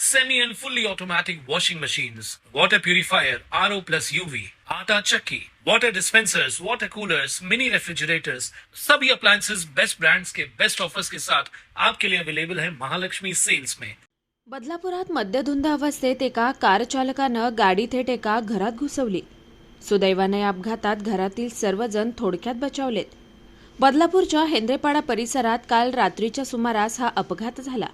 semi and fully automatic washing machines, water purifier, RO plus UV, आटा चक्की, water dispensers, water coolers, mini refrigerators, सभी appliances best brands के best offers के साथ आपके लिए अवेलेबल है महालक्ष्मी सेल्स में। बदलापुरात मद्यधुंद अवस्थेत एका कार चालकानं गाडी थेट एका घरात घुसवली. सुदैवाने या अपघातात घरातील सर्वजण थोडक्यात बचावलेत. बदलापूरच्या हेंद्रेपाडा परिसरात काल रात्रीच्या सुमारास हा अपघात झाला.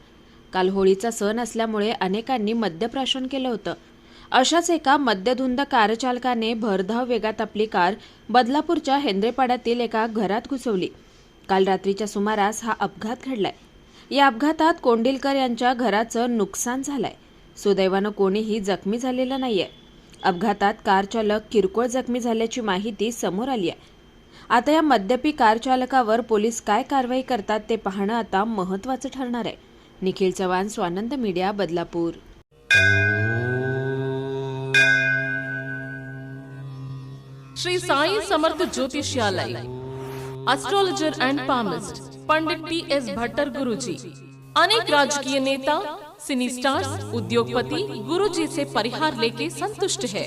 काल होळीचा सण असल्यामुळे अनेकांनी मद्यप्राशन केलं होतं. अशाच एका मद्यधुंद कारचालकाने भरधाव वेगात आपली कार बदलापूरच्या हेंद्रेपाड्यातील एका घरात घुसवली. काल रात्रीच्या सुमारास हा अपघात घडलाय. या अपघातात कोंडिलकर यांच्या घराचं नुकसान झालंय. सुदैवानं कोणीही जखमी झालेलं नाहीये. अपघातात कारचालक किरकोळ जखमी झाल्याची माहिती समोर आली आहे. आता या मद्यपी कारचालकावर पोलीस काय कारवाई करतात ते पाहणं आता महत्त्वाचं ठरणार आहे. Nikhil Chavan Swanand media, Badlapur. Shri Sai Samarth ज्योतिष्यालय astrologer and palmist Pandit T S Bhattar Guruji. अनेक राजकीय नेता सिनी स्टार्स उद्योगपति गुरुजी से परिहार लेके संतुष्ट है।